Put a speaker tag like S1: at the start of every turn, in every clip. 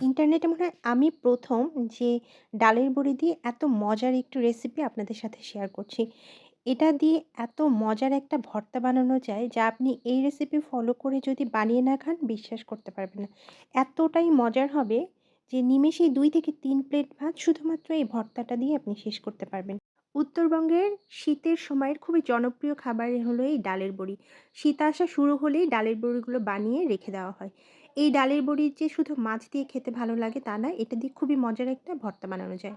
S1: ইন্টারনেটে মনে হয় আমি প্রথম যে ডালের বড়ি দিয়ে এত মজার একটু রেসিপি আপনাদের সাথে শেয়ার করছি। এটা দিয়ে এত মজার একটা ভর্তা বানানো যায় যা আপনি এই রেসিপি ফলো করে যদি বানিয়ে না খান বিশ্বাস করতে পারবেন না। এতটাই মজার হবে যে নিমেষেই দুই থেকে তিন প্লেট ভাত শুধুমাত্র এই ভর্তাটা দিয়ে আপনি শেষ করতে পারবেন। উত্তরবঙ্গের শীতের সময়ের খুবই জনপ্রিয় খাবার হলো এই ডালের বড়ি। শীত আসা শুরু হলেই ডালের বড়িগুলো বানিয়ে রেখে দেওয়া হয়। এই ডালের বড়ি যে শুধু মাছ দিয়ে খেতে ভালো লাগে তা না, এটা দিয়ে খুবই মজার একটা ভর্তা বানানো যায়।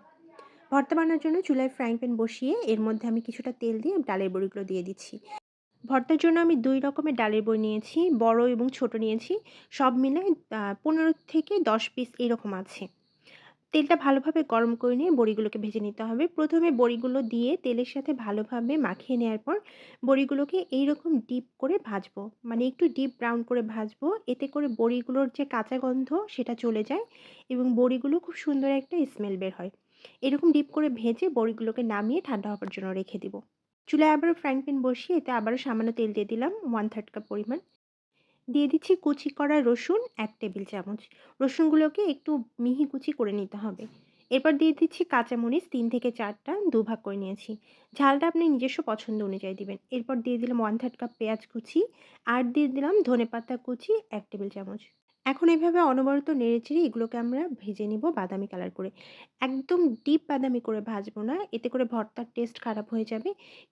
S1: ভর্তা বানানোর জন্য চুলায় ফ্রাইং প্যান বসিয়ে এর মধ্যে আমি কিছুটা তেল দিয়ে ডালের বড়িগুলো দিয়ে দিচ্ছি। ভর্তার জন্য আমি দুই রকমের ডালের বড়ি নিয়েছি, বড় এবং ছোট নিয়েছি। সব মিলে পনেরো থেকে ১০ পিস এরকম আছে। তেলটা ভালোভাবে গরম করে নিয়ে বড়িগুলোকে ভেজে নিতে হবে। প্রথমে বড়িগুলো দিয়ে তেলের সাথে ভালোভাবে মাখিয়ে নেওয়ার পর বড়িগুলোকে এইরকম ডিপ করে ভাজবো। মানে একটু ডিপ ব্রাউন করে ভাজবো। এতে করে বড়িগুলোর যে কাঁচা গন্ধ সেটা চলে যায় এবং বড়িগুলো খুব সুন্দর একটা স্মেল বের হয়। এরকম ডিপ করে ভেজে বড়িগুলোকে নামিয়ে ঠান্ডা হওয়ার জন্য রেখে দিব। চুলায় আবারও ফ্রাইং প্যান বসিয়ে এতে আবারও সামান্য তেল দিয়ে দিলাম 1/3 কাপ পরিমাণ। দিয়ে দিচ্ছি কুচি করা রসুন এক টেবিল চামচ। রসুনগুলোকে একটু মিহি কুচি করে নিতে হবে। এরপর দিয়ে দিচ্ছি কাঁচামরিচ তিন থেকে ৪ টা, দুভাগ করে নিয়েছি। ঝালটা আপনি নিজস্ব পছন্দ অনুযায়ী দিবেন। এরপর দিয়ে দিলাম 1/3 কাপ পেঁয়াজ কুচি আর দিয়ে দিলাম ধনে পাতা কুচি এক টেবিল চামচ। এখন এভাবে অনবরত নেড়েচেড়ে এগুলোকে আমরা ভেজে নিব বাদামি কালার করে। একদম ডিপ বাদামি করে ভাজবো না, এতে করে ভর্তার টেস্ট খারাপ হয়ে যাবে।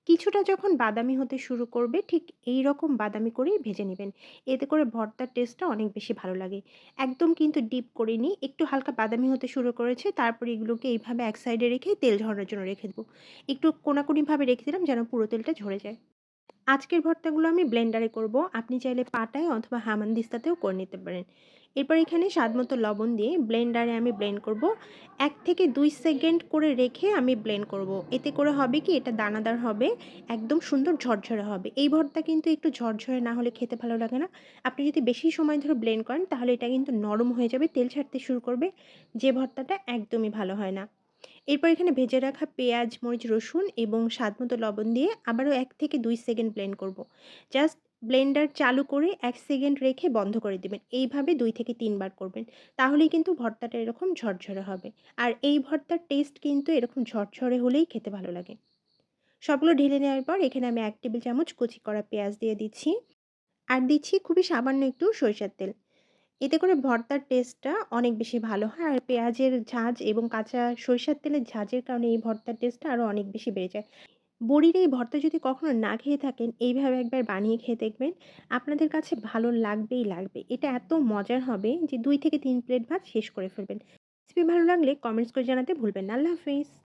S1: কিছুটা যখন বাদামি হতে শুরু করবে ঠিক এই রকম বাদামি করেই ভেজে নেবেন এতে করে ভর্তার টেস্টটা অনেক বেশি ভালো লাগে। একদম কিন্তু ডিপ করিনি, একটু হালকা বাদামি হতে শুরু করেছে তারপরে এগুলোকে এইভাবে এক সাইডে রেখে তেল ঝরানোর জন্য রেখে দেবো। একটু কোনাকুনিভাবে রেখে দিলাম যেন পুরো তেলটা ঝরে যায়। আজকের ভর্তাগুলো আমি ব্লেন্ডারে করব। আপনি চাইলে পাটায় অথবা হামানদিস্তাতেও করে নিতে পারেন। এরপর এখানে স্বাদমতো লবণ দিয়ে ব্লেন্ডারে আমি ব্লেন্ড করব। এক থেকে দুই সেকেন্ড করে রেখে আমি ব্লেন্ড করব। এতে করে হবে কি এটা দানাদার হবে, একদম সুন্দর ঝরঝরে হবে। এই ভর্তা কিন্তু একটু ঝরঝরে না হলে খেতে ভালো লাগে না। আপনি যদি বেশি সময় ধরে ব্লেন্ড করেন তাহলে এটা কিন্তু নরম হয়ে যাবে, তেল ছাড়তে শুরু করবে, যে ভর্তাটা একদমই ভালো হয় না। এরপর এখানে ভেজে রাখা পেঁয়াজ, মরিচ, রসুন এবং স্বাদমতো লবণ দিয়ে আবারও এক থেকে দুই সেকেন্ড ব্লেন্ড করব। জাস্ট ব্লেন্ডার চালু করে এক সেকেন্ড রেখে বন্ধ করে দেবেন এইভাবে দুই থেকে তিনবার করবেন। তাহলেই কিন্তু ভর্তাটা এরকম ঝরঝরে হবে। আর এই ভর্তার টেস্ট কিন্তু এরকম ঝরঝরে হলেই খেতে ভালো লাগে। সবগুলো ঢেলে নেওয়ার পর এখানে আমি এক টেবিল চামচ কুচি করা পেঁয়াজ দিয়ে দিচ্ছি। আর দিচ্ছি খুবই সামান্য একটু সরিষার তেল। এতে করে ভর্তার টেস্টটা অনেক বেশি ভালো হয়। আর পেঁয়াজের ঝাঁঝ এবং কাঁচা সরিষার তেলের ঝাঁঝের কারণে এই ভর্তার টেস্টটা আরও অনেক বেশি বেড়ে যায়। বড়ির এই ভর্তা যদি কখনো না খেয়ে থাকেন, এইভাবে একবার বানিয়ে খেয়ে দেখবেন। আপনাদের কাছে ভালো লাগবেই লাগবে। এটা এত মজার হবে যে দুই থেকে তিন প্লেট ভাত শেষ করে ফেলবেন। রেসিপি ভালো লাগলে কমেন্টস করে জানাতে ভুলবেন না। আল্লাহ হাফেজ।